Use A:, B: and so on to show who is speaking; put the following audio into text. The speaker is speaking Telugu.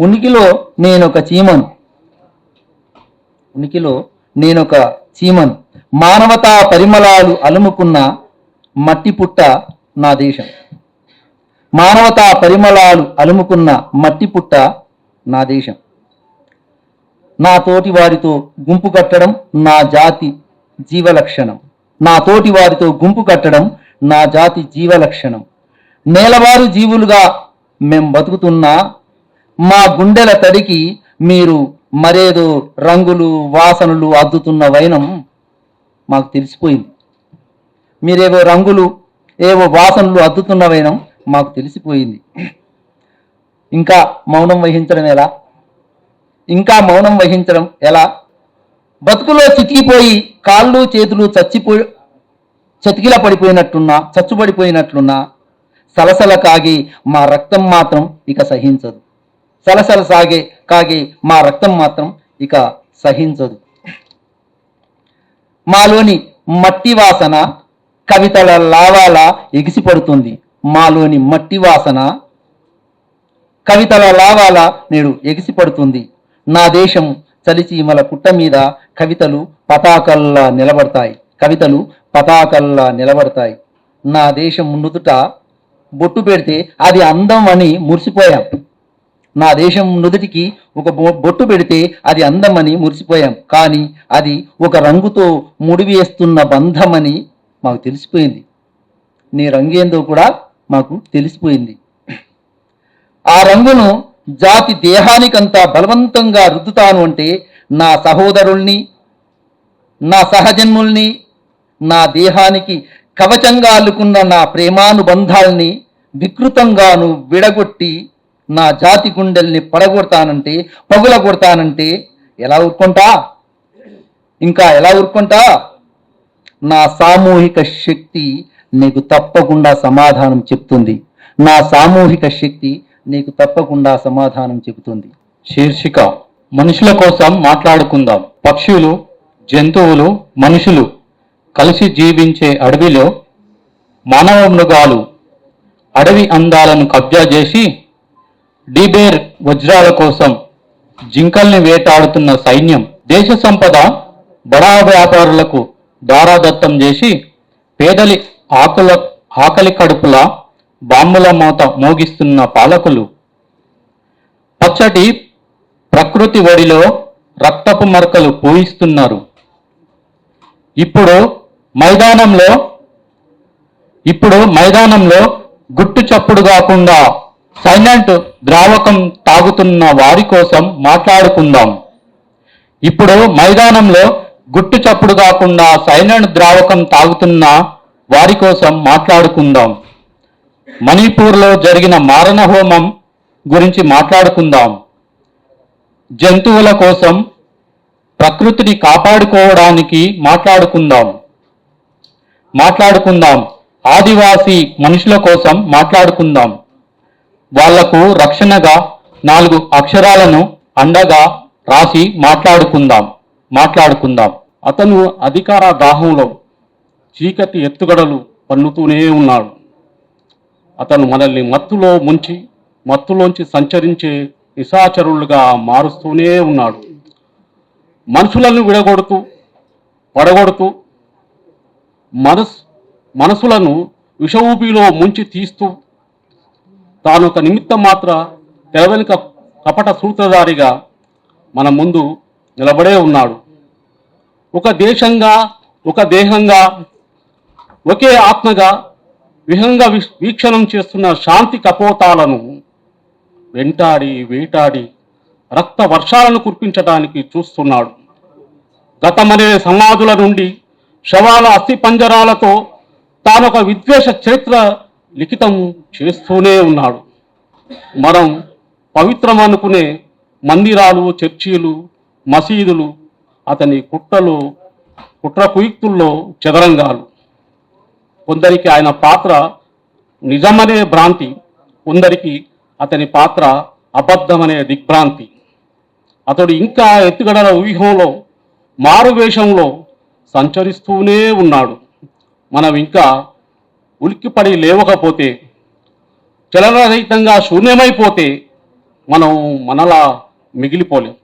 A: ఉనికిలో నేనొక చీమను. ఉనికిలో నేనొక చీమను. మానవతా పరిమళాలు అలుముకున్న మట్టి పుట్ట నా దేశం. మానవతా పరిమళాలు అలుముకున్న మట్టి పుట్ట నా దేశం. నా తోటి వారితో గుంపు కట్టడం నా జాతి జీవలక్షణం. నా తోటి వారితో గుంపు కట్టడం నా జాతి జీవలక్షణం. నేలవారు జీవులుగా మేం బతుకుతున్నా మా గుండెల తడికి మీరు మరేదో రంగులు వాసనలు అద్దుతున్న వైనం మాకు తెలిసిపోయింది. మీరేవో రంగులు ఏవో వాసనలు అద్దుతున్న వైనం మాకు తెలిసిపోయింది. ఇంకా మౌనం వహించడం ఎలా? ఇంకా మౌనం వహించడం ఎలా? బతుకులో చితికిపోయి కాళ్ళు చేతులు చచ్చిపో చతికిల పడిపోయినట్టున్నా చచ్చుపడిపోయినట్లున్నా సలసల కాగి మా రక్తం మాత్రం ఇక సహించదు. సలసల సాగే కాగే మా రక్తం మాత్రం ఇక సహించదు. మాలోని మట్టి వాసన కవితల లావాల ఎగిసిపడుతుంది. మాలోని మట్టి వాసన కవితల లావాల నేడు ఎగిసిపడుతుంది. నా దేశం చలిచీమల పుట్ట మీద కవితలు పతాకల్లా నిలబడతాయి. కవితలు పతాకల్లా నిలబడతాయి. నా దేశం నుదుట బొట్టు పెడితే అది అందం అని మురిసిపోయాం. నా దేశం నుదుటికి ఒక బొ- బొట్టు పెడితే అది అందమని మురిసిపోయాం. కానీ అది ఒక రంగుతో ముడివేస్తున్న బంధమని మాకు తెలిసిపోయింది. నీ రంగేందో కూడా మాకు తెలిసిపోయింది. ఆ రంగును జాతి దేహానికంతా బలవంతంగా రుద్దుతాను అంటే నా సహోదరుల్ని నా సహజన్ముల్ని నా దేహానికి కవచంగా అల్లుకున్న నా ప్రేమానుబంధాల్ని వికృతంగాను విడగొట్టి నా జాతి గుండెల్ని పడగొడతానంటే పగుల కొడతానంటే ఎలా ఊరుకుంటా? ఇంకా ఎలా ఊరుకుంటా? నా సామూహిక శక్తి నీకు తప్పకుండా సమాధానం చెప్తుంది. నా సామూహిక శక్తి నీకు తప్పకుండా సమాధానం చెబుతుంది.
B: శీర్షిక మనుషుల కోసం మాట్లాడుకుందాం. పక్షులు జంతువులు మనుషులు కలిసి జీవించే అడవిలో మానవ మృగాలు అడవి అందాలను కబ్జా చేసి డీబేర్ వజ్రాల కోసం జింకల్ని వేటాడుతున్న సైన్యం దేశ సంపద బడా వ్యాపారులకు దారాదత్తం చేసి పేదలి ఆకుల ఆకలి కడుపుల బాంబుల మోత మోగిస్తున్న పాలకులు. పచ్చటి ప్రకృతి ఒడిలో రక్తపు మరకలు పూయిస్తున్నారు. ఇప్పుడు మైదానంలో ఇప్పుడు మైదానంలో గుట్టు చప్పుడు కాకుండా సైలెంట్ ద్రావకం తాగుతున్న వారి కోసం మాట్లాడుకుందాం. ఇప్పుడు మైదానంలో గుట్టు చప్పుడు కాకుండా సైలెంట్ ద్రావకం తాగుతున్న వారి కోసం మాట్లాడుకుందాం. మణిపూర్లో జరిగిన మారణ హోమం గురించి మాట్లాడుకుందాం. జంతువుల కోసం ప్రకృతిని కాపాడుకోవడానికి మాట్లాడుకుందాం. మాట్లాడుకుందాం. ఆదివాసీ మనుషుల కోసం మాట్లాడుకుందాం. వాళ్ళకు రక్షణగా నాలుగు అక్షరాలను అండగా రాసి మాట్లాడుకుందాం మాట్లాడుకుందాం.
C: అతను అధికార దాహంలో చీకటి ఎత్తుగడలు పన్నుతూనే ఉన్నాడు. అతను మనల్ని మత్తులో ముంచి మత్తులోంచి సంచరించే నిశాచరులుగా మారుస్తూనే ఉన్నాడు. మనుషులను విడగొడుతూ పడగొడుతూ మనస్ మనసులను విష ముంచి తీస్తూ తాను ఒక నిమిత్తం మాత్ర తెరవెనుక కపట సూత్రధారిగా మన ముందు నిలబడే ఉన్నాడు. ఒక దేశంగా ఒక దేహంగా ఒకే ఆత్మగా విహంగ వీక్షణం చేస్తున్న శాంతి కపోతాలను వెంటాడి వేటాడి రక్త వర్షాలను కురిపించడానికి చూస్తున్నాడు. గతమనే సమాధుల నుండి శవాల అస్థి పంజరాలతో తానొక విద్వేష చరిత్ర లిఖితం చేస్తూనే ఉన్నాడు. మనం పవిత్రమనుకునే మందిరాలు చర్చీలు మసీదులు అతని కుట్రలు కుట్ర కుయుక్తుల్లో చదరంగాలు. కొందరికి ఆయన పాత్ర నిజమనే భ్రాంతి కొందరికి అతని పాత్ర అబద్ధమనే దిగ్భ్రాంతి. అతడు ఇంకా ఎత్తుగడల వ్యూహంలో మారువేషంలో సంచరిస్తూనే ఉన్నాడు. మనం ఇంకా ఉలిక్కిపడి లేవకపోతే చలనరహితంగా శూన్యమైపోతే మనం మనలా మిగిలిపోలేం.